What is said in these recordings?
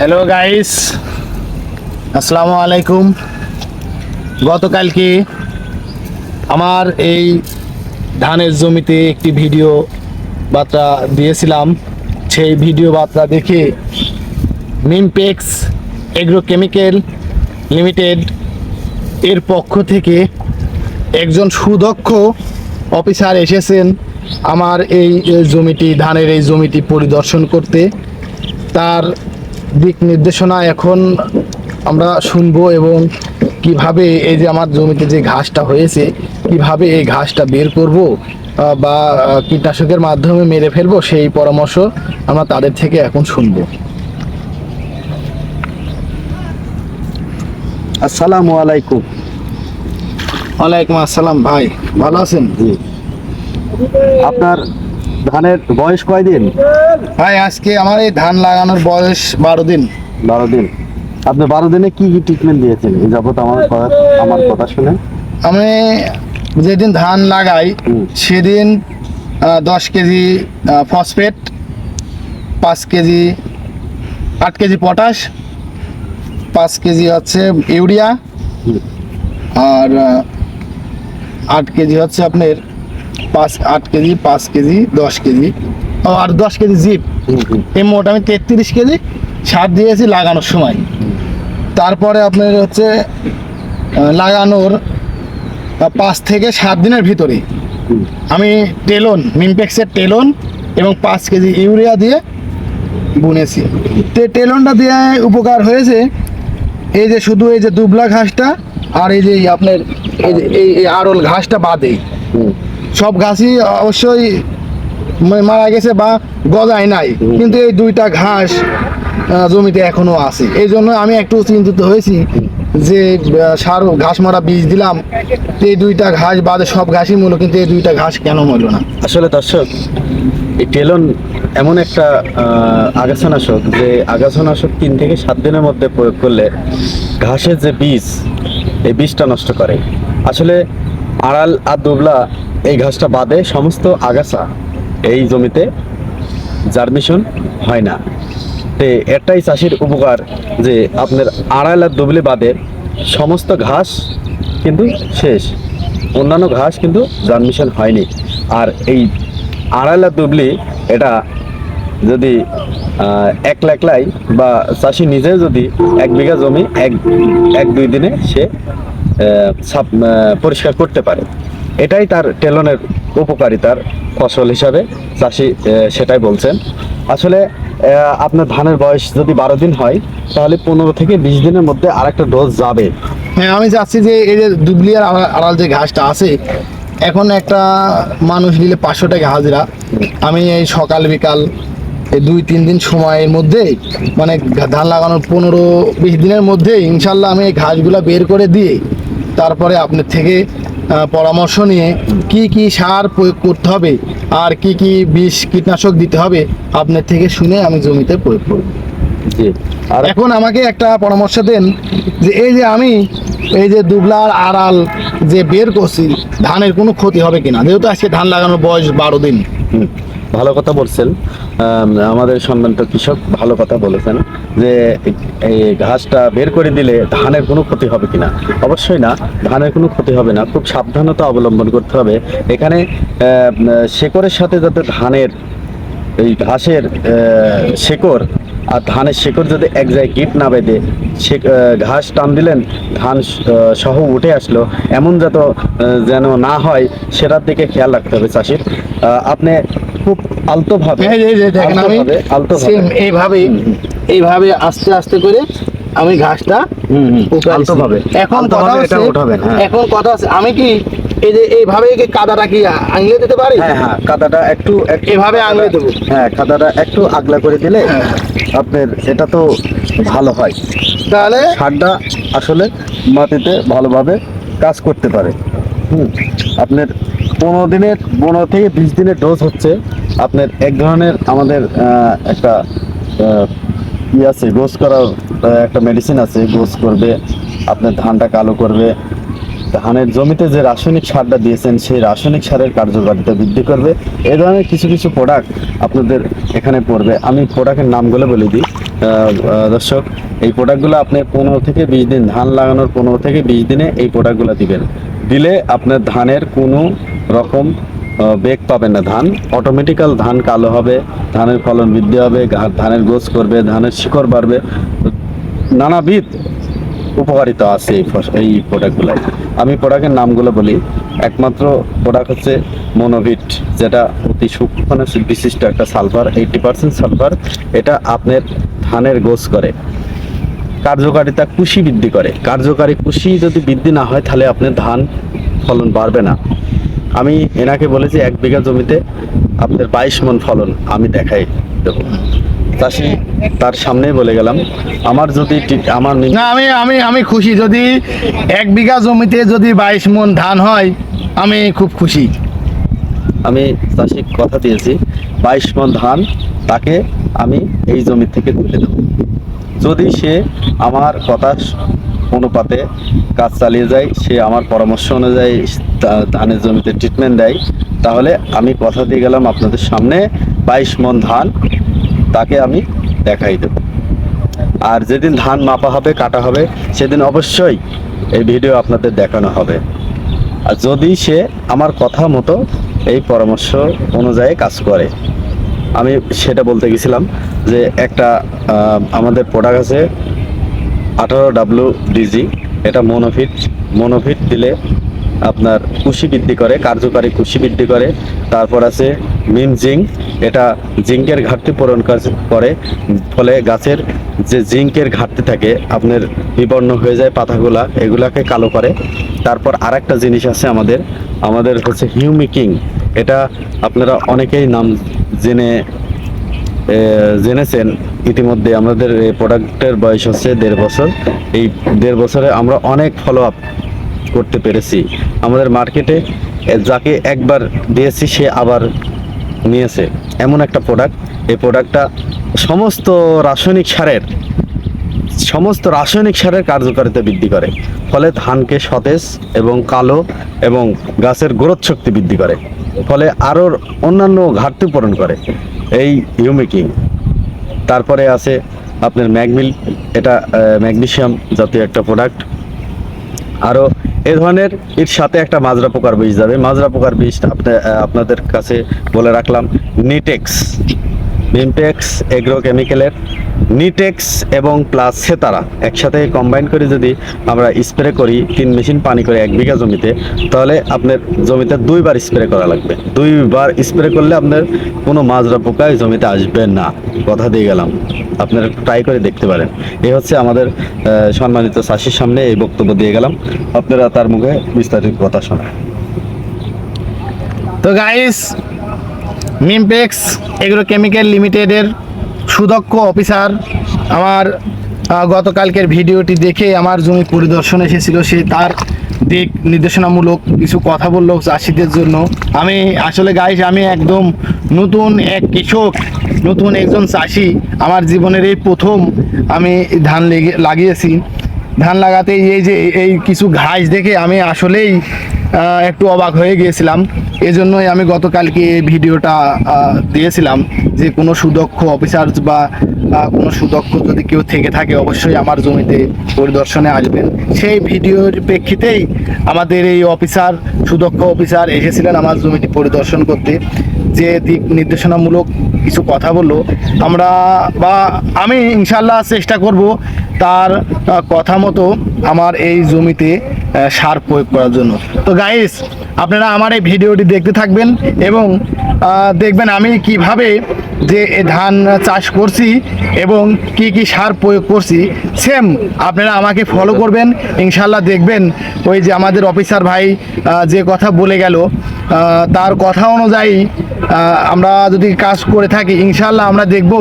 Hello guys আসসালামু আলাইকুম। গতকালকে আমার এই ধানের জমিতে একটি ভিডিও বার্তা দিয়েছিলাম। সেই ভিডিও বার্তা দেখে মিমপেক্স এগ্রোকেমিক্যাল লিমিটেড এর পক্ষ থেকে একজন সুদক্ষ অফিসার এসেছেন আমার এই এই জমিটি, ধানের এই জমিটি পরিদর্শন করতে। তার দিক নির্দেশনা এখন আমরা শুনব এবং কীভাবে এই যে আমার জমিতে যে ঘাসটা হয়েছে কীভাবে এই ঘাসটা বের করব বা কীটনাশকের মাধ্যমে মেরে ফেলব সেই পরামর্শ আমরা তাদের থেকে এখন শুনব। আসসালামু আলাইকুম। ওয়ালাইকুম আসসালাম ভাই ভালো আছেন? জি। আপনার ধানের বয়স কয়দিন? ভাই আজকে আমার এই ধান লাগানোর বয়স বারো দিন। বারো দিন। আপনি বারো দিনে কি কি ট্রিটমেন্ট দিয়েছেন? এই যাবত আমার কথা আমার কথা শুনে। আমি যেদিন ধান লাগাই সেদিন দশ কেজি ফসফেট পাঁচ কেজি আট কেজি পটাশ পাঁচ কেজি হচ্ছে ইউরিয়া আর আট কেজি হচ্ছে আপনার পাঁচ আট কেজি পাঁচ কেজি দশ কেজি। ও আর দশ কেজি জিপ? এই মোট আমি তেত্রিশ কেজি সার দিয়েছি লাগানোর সময়। তারপরে আপনার হচ্ছে লাগানোর পাঁচ থেকে সাত দিনের ভিতরে আমি টেলন মিমপেক্সের টেলন এবং পাঁচ কেজি ইউরিয়া দিয়ে বুনেছি। তো টেলনটা দিয়ে উপকার হয়েছে এই যে শুধু এই যে দুবলা ঘাসটা আর এই যে আপনার এই যে এই এই আরল ঘাসটা বাদে হুম, সব ঘাসই অবশ্যই মারা গেছে বা গজায় নাই। কিন্তু এই দুইটা ঘাস জমিতে এখনও আছে। এই জন্য আমি একটু চিন্তিত হয়েছি যে সার ঘাস মারা বীজ দিলাম এই দুইটা ঘাস বাদে সব ঘাসই মূল কিন্তু এই দুইটা ঘাস কেন মূল না? আসলে দর্শক এই টেলন এমন একটা আগাছানাশক যে আগাছানাশক তিন থেকে সাত দিনের মধ্যে প্রয়োগ করলে ঘাসের যে বীজ এই বীজটা নষ্ট করে। আসলে আড়াল আর দুবলা এই ঘাসটা বাদে সমস্ত আগাছা এই জমিতে জার্মিশন হয় না। তে এটাই চাষির উপকার যে আপনার আড়াল আর দুবলি বাদে সমস্ত ঘাস কিন্তু শেষ। অন্যান্য ঘাস কিন্তু জার্মিশন হয়নি। আর এই আড়াল আর দুবলি এটা যদি আহ, এক লাখলাই বা চাষি নিজে যদি এক বিঘা জমি এক এক দুই দিনে সে পরিষ্কার করতে পারে। এটাই তার টেলনের উপকারিতার ফসল হিসাবে চাষি সেটাই বলছেন। আসলে আপনার ধানের বয়স যদি বারো দিন হয়, তাহলে পনেরো থেকে বিশ দিনের মধ্যে আরেকটা ডোজ যাবে। হ্যাঁ আমি চাচ্ছি যে এই যে দুবলিয়ার আড়াল- যে ঘাসটা আছে, এখন একটা মানুষ নিলে পাঁচশো টাকা হাজিরা। আমি এই সকাল, বিকাল এই দুই, তিন দিন সময়ের মধ্যে মানে ধান লাগানোর পনেরো, বিশ দিনের মধ্যে, ইনশাল্লাহ আমি এই ঘাসগুলো বের করে দিয়ে, তারপরে আপনার থেকে পরামর্শ নিয়ে কি কি সার প্রয়োগ করতে হবে আর কি কি বিষ কীটনাশক দিতে হবে আপনার থেকে শুনে আমি জমিতে প্রয়োগ করব। আর এখন আমাকে একটা পরামর্শ দেন যে এই যে আমি এই যে দুবলার আড়াল যে বের করছি ধানের কোনো ক্ষতি হবে কিনা? যেহেতু আজকে ধান লাগানোর বয়স বারো দিন। ভালো কথা বলছেন। আম, আমাদের সম্মানিত কৃষক ভালো কথা বলেছেন যে এই ঘাসটা বের করে দিলে ধানের কোনো ক্ষতি হবে কিনা? অবশ্যই না ধানের কোনো ক্ষতি হবে না। খুব সাবধানতা অবলম্বন করতে হবে। এখানে শেকড়ের সাথে যাতে ধানের এই ঘাসের শেকড় আর ধানের শেকড় যদি এক জায়গায় গিট না বেঁধে সে ঘাস টান দিলেন ধান সহ উঠে আসলো এমন যত যেন না হয় সেটার দিকে খেয়াল রাখতে হবে চাষির। আপনি খুব আলতোভাবে দেখেন আমি আলতোভাবে এইভাবে এইভাবে আস্তে আস্তে করে আমি ঘাসটা আলতোভাবে। এখন কথা এটা হচ্ছে হ্যাঁ। এখন কথা আছে আমি কি এই যে এইভাবে কি কাদাটা কি আঙলে দিতে পারি? হ্যাঁ হ্যাঁ কাদাটা একটু একটু এভাবে আঙুলে দেবো। হ্যাঁ কাদাটা একটু আগলা করে দিলে হ্যাঁ। আপনার এটা তো ভালো হয়। তাহলে? সারটা আসলে মাটিতে ভালোভাবে কাজ করতে পারে। হুম আপনার পনেরো দিনের পনেরো থেকে বিশ দিনের ডোজ হচ্ছে। আপনার এক ধরনের আমাদের একটা ই আছে, গোস করার একটা মেডিসিন আছে, গোস করবে, আপনার ধানটা কালো করবে। ধানের জমিতে যে রাসায়নিক সারটা দিয়েছেন, সেই রাসায়নিক সারের কার্যকারিতা বৃদ্ধি করবে। এ ধরনের কিছু কিছু প্রোডাক্ট আপনাদের এখানে পড়বে। আমি প্রোডাক্টের নামগুলো বলে দিই। দর্শক, এই প্রোডাক্টগুলো আপনি পনেরো থেকে বিশ দিন, ধান লাগানোর পনেরো থেকে বিশ দিনে এই প্রোডাক্টগুলো দিবেন। দিলে আপনার ধানের কোনো রকম বেগ পাবেন না ধান। অটোমেটিক্যাল ধান কালো হবে, ধানের ফলন বৃদ্ধি হবে ধানের গোছ করবে, ধানের শিকড় বাড়বে। নানাবিধ উপকারিতা আছে এই এই প্রোডাক্টগুলাই আমি প্রোডাক্টের নামগুলো বলি। একমাত্র প্রোডাক্ট হচ্ছে মনোভিট যেটা অতি সূক্ষ্ম বিশিষ্ট একটা সালফার এইটি পার্সেন্ট সালফার। এটা আপনার ধানের গোছ করে। কার্যকারিতা কুশি বৃদ্ধি করে। কার্যকারী কুশি যদি বৃদ্ধি না হয়, তাহলে আপনার ধান ফলন বাড়বে না। আমি এনাকে বলেছি এক বিঘা জমিতে আপনার বাইশ মন ফলন আমি দেখাই দেবো। চাষি তার সামনেই বলে গেলাম আমার যদি আমার না আমি আমি আমি খুশি। যদি এক বিঘা জমিতে যদি বাইশ মন ধান হয় আমি খুব খুশি। আমি চাষি কথা দিয়েছি বাইশ মন ধান তাকে আমি এই জমি থেকে তুলে দেবো। যদি সে আমার কথা অনুপাতে কাজ চালিয়ে যায় সে আমার পরামর্শ অনুযায়ী ধানের জমিতে ট্রিটমেন্ট দেয়, তাহলে আমি কথা দিয়ে গেলাম আপনাদের সামনে, বাইশ মন ধান, তাকে আমি দেখাই দেবো। আর যেদিন ধান মাপা হবে, কাটা হবে, সেদিন অবশ্যই এই ভিডিও আপনাদের দেখানো হবে। আর যদি সে আমার কথা মতো এই পরামর্শ অনুযায়ী কাজ করে, আমি সেটা বলতে গেছিলাম যে একটা আমাদের প্রোডাক্ট আছে, আঠারো ডাব্লু ডিজি এটা মনোফিট মনোফিট দিলে আপনার কুশি বৃদ্ধি করে, কার্যকারী কুশি বৃদ্ধি করে। তারপর আছে মিম জিঙ্ক। এটা জিঙ্কের ঘাটতি পূরণ করে, ফলে গাছের যে জিঙ্কের ঘাটতি থাকে, আপনার বিবর্ণ হয়ে যায় পাতাগুলা, এগুলাকে কালো করে। তারপর আরেকটা জিনিস আছে আমাদের আমাদের হচ্ছে হিউমিকিং এটা আপনারা অনেকেই নাম জেনে জেনেছেন। ইতিমধ্যে আমাদের প্রোডাক্টের বয়স হচ্ছে দেড় বছর। এই দেড় বছরে আমরা অনেক ফলো আপ করতে পেরেছি। আমাদের মার্কেটে যাকে একবার দিয়েছি, সে আবার নিয়েছে। এমন একটা প্রোডাক্ট এই প্রোডাক্টটা সমস্ত রাসায়নিক সারের, সমস্ত রাসায়নিক সারের কার্যকারিতা বৃদ্ধি করে। ফলে ধানকে সতেজ এবং কালো এবং গাছের গ্রোথ শক্তি বৃদ্ধি করে। ফলে আরও অন্যান্য ঘাটতি পূরণ করে। এই হিউমিকিং তারপরে আছে আপনার ম্যাগমিল। এটা ম্যাগনেশিয়াম জাতীয় একটা প্রোডাক্ট আরও এ ধরনের এর সাথে একটা মাজরা পোকার বীজ যাবে। মাজরা পোকার বীজটা আপনি আপনাদের কাছে বলে রাখলাম নিটেক্স ভিমটেক্স এগ্রো কেমিক্যালের নিটেক্স এবং প্লাস সেতারা একসাথে কম্বাইন করে যদি আমরা স্প্রে করি, তিন মেশিন পানি করে এক বিঘা জমিতে, তাহলে আপনার জমিতে দুইবার স্প্রে করা লাগবে। দুইবার স্প্রে করলে আপনার কোনো মাজরা পোকা জমিতে আসবে না। কথা দিয়ে গেলাম। আপনারা ট্রাই করে দেখতে পারেন। এই হচ্ছে আমাদের সম্মানিত চাষির সামনে এই বক্তব্য দিয়ে গেলাম। আপনারা তার মুখে বিস্তারিত কথা শোনেন। তো গাইস মিমপেক্স এগ্রো কেমিক্যাল লিমিটেডের সুদক্ষ অফিসার আমার গতকালকের ভিডিওটি দেখে আমার জমি পরিদর্শন এসেছিল। সে তার দিক নির্দেশনামূলক কিছু কথা বলল চাষিদের জন্য। আমি আসলে গাইস আমি একদম নতুন এক কৃষক, নতুন একজন চাষি। আমার জীবনের এই প্রথম আমি ধান লেগে, লাগিয়েছি। ধান লাগাতে এই যে, এই কিছু ঘাস দেখে আমি আসলেই একটু অবাক হয়ে গিয়েছিলাম। এজন্যই আমি গতকালকে এই ভিডিওটা দিয়েছিলাম যে কোনো সুদক্ষ অফিসার বা কোনো সুদক্ষ যদি কেউ থেকে থাকে, অবশ্যই আমার জমিতে পরিদর্শনে আসবেন। সেই ভিডিওর প্রেক্ষিতেই আমাদের এই অফিসার, সুদক্ষ অফিসার এসেছিলেন আমার জমিটি পরিদর্শন করতে। যে দিক নির্দেশনামূলক কিছু কথা বলল, আমরা বা আমি ইনশাল্লাহ চেষ্টা করব তার কথা মতো আমার এই জমিতে সার প্রয়োগ করার জন্য। তো গাইস আপনারা আমার এই ভিডিওটি দেখতে থাকবেন এবং দেখবেন আমি কীভাবে যে ধান চাষ করছি এবং কি কি সার প্রয়োগ করছি সেম আপনারা আমাকে ফলো করবেন। ইনশাল্লাহ দেখবেন ওই যে আমাদের অফিসার ভাই যে কথা বলে গেল তার কথা অনুযায়ী আমরা যদি কাজ করে থাকি ইনশাল্লাহ আমরা দেখব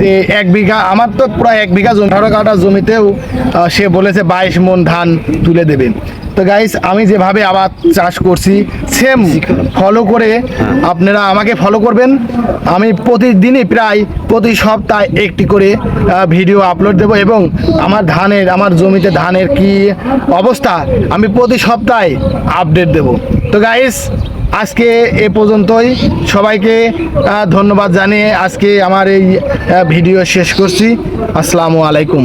যে এক বিঘা, আমার তো প্রায় এক বিঘা জমি, আঠারো কাটা জমিতেও সে বলেছে বাইশ মন ধান তুলে দেবে। তো গাইস আমি যেভাবে আবার চাষ করছি সেম ফলো করে আপনারা আমাকে ফলো করবেন। আমি প্রতিদিনই প্রায় প্রতি সপ্তাহে একটি করে ভিডিও আপলোড দেব এবং আমার ধানের, আমার জমিতে ধানের কি অবস্থা, আমি প্রতি সপ্তাহে আপডেট দেব। তো গাইস আজকে এ পর্যন্তই। সবাইকে ধন্যবাদ জানিয়ে আজকে আমার এই ভিডিও শেষ করছি। আসসালামু আলাইকুম।